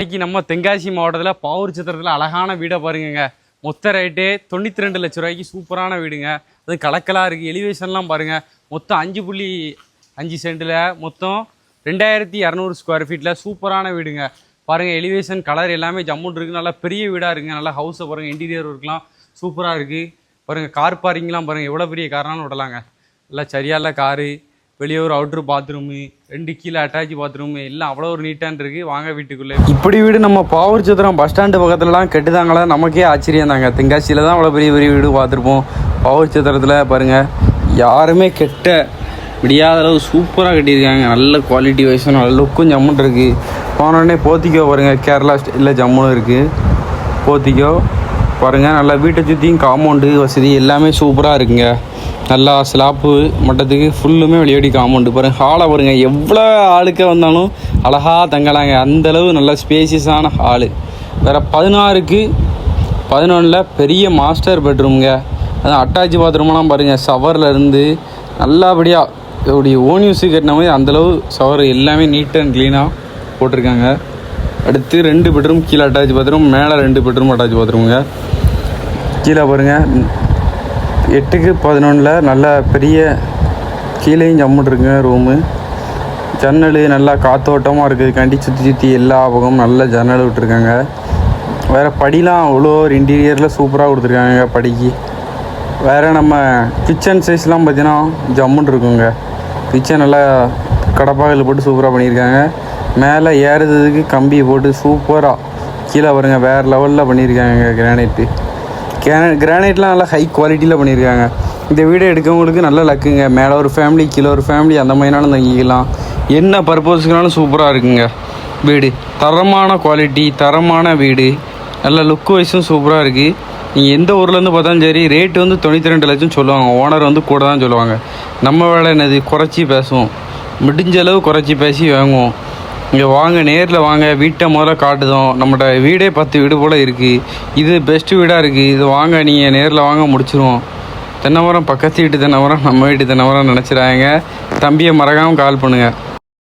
இன்னைக்கு நம்ம தென்காசி மாவட்டத்தில் பாவூர் சித்திரத்தில் அழகான வீடை பாருங்கங்க. மொத்த ரேட்டே தொண்ணூற்றி ரெண்டு லட்ச ரூபாய்க்கு சூப்பரான வீடுங்க. அது கலக்கலாக இருக்குது எலிவேஷன்லாம் பாருங்கள் மொத்தம் அஞ்சு புள்ளி அஞ்சு சென்டில் மொத்தம் ரெண்டாயிரத்தி இரநூறு ஸ்கொயர் ஃபீட்டில் சூப்பரான வீடுங்க. பாருங்கள் எலிவேஷன் கலர் எல்லாமே ஜம்முன் இருக்குது நல்லா பெரிய வீடாக இருக்குங்க. நல்லா ஹவுஸை பாருங்கள் இன்டீரியர் ஒர்க்லாம் சூப்பராக இருக்குது பாருங்கள் கார் பார்க்கிங்லாம் பாருங்கள் எவ்வளோ பெரிய கார்னாலும் விடலாங்க நல்லா சரியான காரு வெளியே ஒரு அவுட்ரு பாத்ரூமு ரெண்டு கீழே அட்டாச் பாத்ரூமு எல்லாம் அவ்வளோ ஒரு நீட்டாக இருக்குது வாங்க வீட்டுக்குள்ளே. இப்படி வீடு நம்ம பாவூர் சித்திரம் பஸ் ஸ்டாண்டு பக்கத்துலலாம் கெட்டுதாங்களா? நமக்கே ஆச்சரியம் தாங்க தென்காசியில் தான் அவ்வளோ பெரிய பெரிய வீடு பார்த்துருப்போம். பாவூர் சித்திரத்தில் பாருங்கள் யாருமே கெட்ட முடியாத அளவு சூப்பராக கட்டியிருக்காங்க. நல்ல குவாலிட்டி வைஸும் நல்ல லுக்கும் ஜம்முன் இருக்குது போனோடனே போத்திக்கோ பாருங்கள் கேரளா ஸ்டைலில் ஜம்முன்னு இருக்குது போத்திக்கோ. பாருங்கள் நல்லா வீட்டை சுற்றியும் காம்பவுண்டு வசதி எல்லாமே சூப்பராக இருக்குங்க. நல்லா ஸ்லாப்பு மட்டத்துக்கு ஃபுல்லுமே வெளியடி காம்பவுண்டு பாருங்கள் ஹாலை பாருங்க எவ்வளோ ஆளுக்க வந்தாலும் அழகாக தங்கலாங்க. அந்தளவு நல்ல ஸ்பேசியஸான ஹாலு வேறு பதினாறுக்கு பதினொன்றில் பெரிய மாஸ்டர் பெட்ரூம்ங்க அதான் அட்டாச் பாத்ரூம்லாம் பாருங்கள் ஷவரில் இருந்து நல்லபடியாக இப்படி ஓன் யூஸு கட்டின மாதிரி அந்தளவு ஷவர் எல்லாமே நீட் அண்ட் க்ளீனாக போட்டிருக்காங்க. அடுத்து ரெண்டு பெட்ரூம் கீழே அட்டாச் பாத்ரூம் மேலே ரெண்டு பெட்ரூம் அட்டாச் பாத்ரூமுங்க கீழே பாருங்கள் எட்டுக்கு பதினொன்றில் நல்லா பெரிய கீழேயும் ஜம்முட்டு இருக்குங்க ரூமு ஜன்னல் நல்லா காத்தோட்டமாக இருக்குது கண்டி சுற்றி சுற்றி எல்லா பக்கமும் நல்ல ஜன்னல் விட்டுருக்காங்க. வேறு படிலாம் அவ்வளோ ஒரு இன்டீரியரில் சூப்பராக கொடுத்துருக்காங்க படிக்கு. வேறு நம்ம கிச்சன் சைஸ்லாம் பார்த்தீங்கன்னா ஜம்முன்னு இருக்குங்க கிச்சன் நல்லா கடப்பாகல் போட்டு சூப்பராக பண்ணியிருக்காங்க. மேலே ஏறுறதுக்கு கம்பி போட்டு சூப்பராக கீழே வருங்க. வேறு லெவலில் பண்ணியிருக்காங்க கிரானைட்டு கிரானைட்லாம் நல்லா ஹை குவாலிட்டியில் பண்ணியிருக்காங்க. இந்த வீடை எடுக்கவங்களுக்கு நல்ல லக்குங்க மேலே ஒரு ஃபேமிலி கீழே ஒரு ஃபேமிலி அந்த மாதிரினாலும் தங்கிக்கலாம். என்ன பர்பஸ்க்குனாலும் சூப்பராக இருக்குங்க. வீடு. தரமான குவாலிட்டி தரமான வீடு. நல்ல லுக் வைஸும் சூப்பராக இருக்குது நீங்கள் எந்த ஊர்லேருந்து பார்த்தாலும் சரி ரேட்டு வந்து தொண்ணூற்றி ரெண்டு லட்சம் சொல்லுவாங்க. ஓனர் வந்து கூட தான் சொல்லுவாங்க. நம்ம வேலை என்னது? குறைச்சி பேசுவோம். முடிஞ்ச அளவு குறைச்சி பேசி வாங்குவோம். இங்கே வாங்க நேரில் வாங்க வீட்டை முதல்ல காட்டுதோம். நம்மகிட்ட வீடே பத்து வீடு போல் இருக்குது இது பெஸ்ட்டு வீடாக இருக்குது இது வாங்க நீங்கள் நேரில் வாங்க முடிச்சிருவோம். தென்னமரம் பக்கத்து வீட்டு தென்னமரம் நம்ம வீட்டு தென்னமரம் நினச்சிடாங்க தம்பியை மறக்காமல் கால் பண்ணுங்கள்